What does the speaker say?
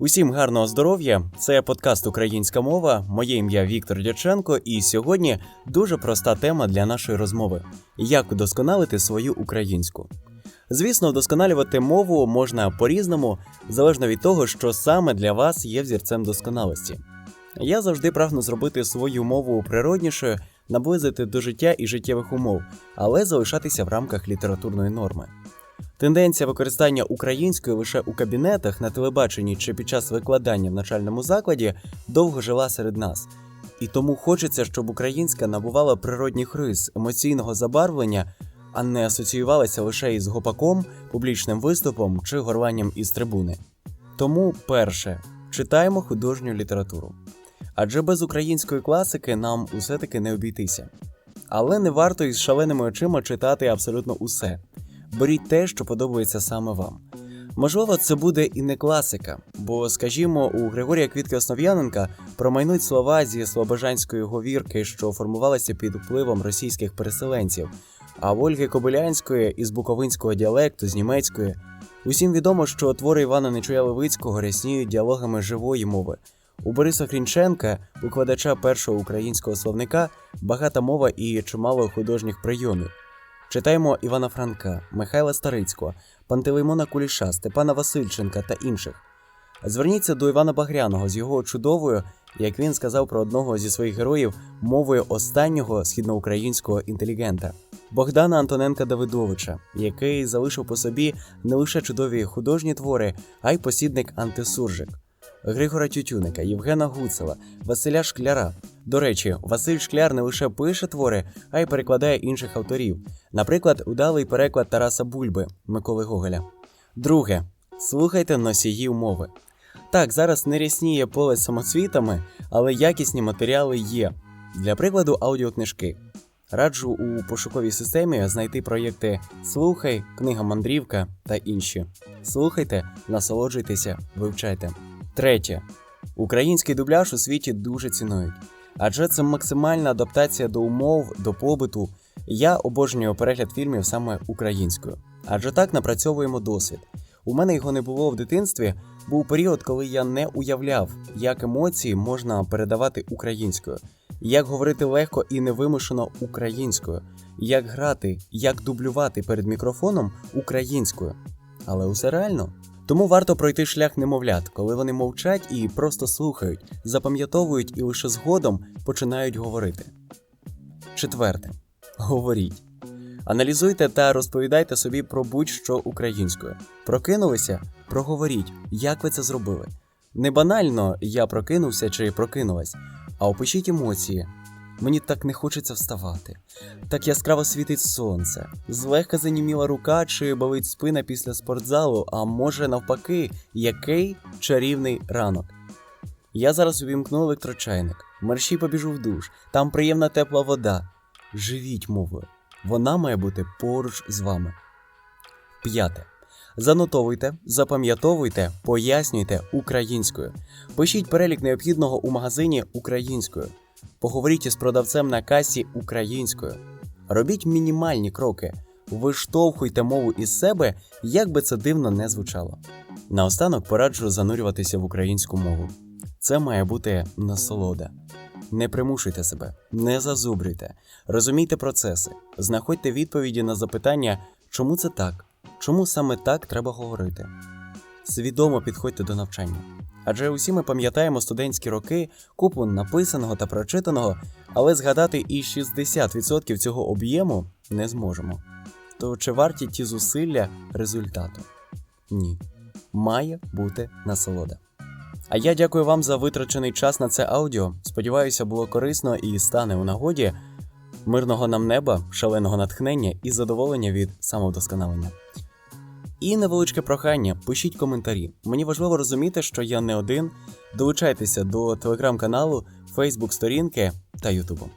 Усім гарного здоров'я! Це подкаст Українська мова. Моє ім'я Віктор Дяченко, і сьогодні дуже проста тема для нашої розмови: як удосконалити свою українську. Звісно, вдосконалювати мову можна по-різному, залежно від того, що саме для вас є взірцем досконалості. Я завжди прагну зробити свою мову природнішою, наблизити до життя і життєвих умов, але залишатися в рамках літературної норми. Тенденція використання української лише у кабінетах, на телебаченні чи під час викладання в навчальному закладі довго жила серед нас. І тому хочеться, щоб українська набувала природних рис, емоційного забарвлення, а не асоціювалася лише із гопаком, публічним виступом чи горланням із трибуни. Тому, перше, читаємо художню літературу. Адже без української класики нам усе таки не обійтися. Але не варто із шаленими очима читати абсолютно усе. Беріть те, що подобається саме вам. Можливо, це буде і не класика, бо, скажімо, у Григорія Квітки Основ'яненка промайнуть слова зі слобожанської говірки, що формувалися під впливом російських переселенців, а в Ольги Кобилянської із буковинського діалекту, з німецької. Усім відомо, що твори Івана Нечуя Левицького рясніють діалогами живої мови. У Бориса Хрінченка, укладача першого українського словника, багата мова і чимало художніх прийомів. Читаємо Івана Франка, Михайла Старицького, Пантелеймона Куліша, Степана Васильченка та інших. Зверніться до Івана Багряного з його чудовою, як він сказав про одного зі своїх героїв, мовою останнього східноукраїнського інтелігента Богдана Антоненка Давидовича, який залишив по собі не лише чудові художні твори, а й посідник антисуржик. Григора Тютюника, Євгена Гуцела, Василя Шкляра. До речі, Василь Шкляр не лише пише твори, а й перекладає інших авторів. Наприклад, удалий переклад Тараса Бульби Миколи Гоголя. Друге. Слухайте носіїв мови. Так, зараз не рясніє поле самоцвітами, але якісні матеріали є. Для прикладу, аудіокнижки. Раджу у пошуковій системі знайти проєкти Слухай, Книга Мандрівка та інші. Слухайте, насолоджуйтеся, вивчайте. Третє. Український дубляж у світі дуже цінують, адже це максимальна адаптація до умов, до побуту. Я обожнюю перегляд фільмів саме українською, адже так напрацьовуємо досвід. У мене його не було в дитинстві. Був період, коли я не уявляв, як емоції можна передавати українською, як говорити легко і невимушено українською, як грати, як дублювати перед мікрофоном українською. Але усе реально. Тому варто пройти шлях немовлят, коли вони мовчать і просто слухають, запам'ятовують і лише згодом починають говорити. Четверте. Говоріть. Аналізуйте та розповідайте собі про будь-що українською. Прокинулися? Проговоріть, як ви це зробили. Не банально я прокинувся чи прокинулась, а опишіть емоції. Мені так не хочеться вставати. Так яскраво світить сонце, злегка заніміла рука чи болить спина після спортзалу, а може навпаки, який чарівний ранок. Я зараз увімкну електрочайник, мерщій побіжу в душ, там приємна тепла вода. Живіть мовою. Вона має бути поруч з вами. П'яте. Занотовуйте, запам'ятовуйте, пояснюйте українською. Пишіть перелік необхідного у магазині українською. Поговоріть із продавцем на касі українською. Робіть мінімальні кроки. Виштовхуйте мову із себе, як би це дивно не звучало. Наостанок пораджу занурюватися в українську мову. Це має бути насолода. Не примушуйте себе, не зазубрюйте, розумійте процеси, знаходьте відповіді на запитання, чому це так, чому саме так треба говорити. Свідомо підходьте до навчання. Адже усі ми пам'ятаємо студентські роки, купу написаного та прочитаного, але згадати і 60% цього об'єму не зможемо. То чи варті ті зусилля результату? Ні. Має бути насолода. А я дякую вам за витрачений час на це аудіо. Сподіваюся, було корисно і стане у нагоді мирного нам неба, шаленого натхнення і задоволення від самовдосконалення. І невеличке прохання, пишіть коментарі. Мені важливо розуміти, що я не один. Долучайтеся до телеграм-каналу, Фейсбук сторінки та Ютубу.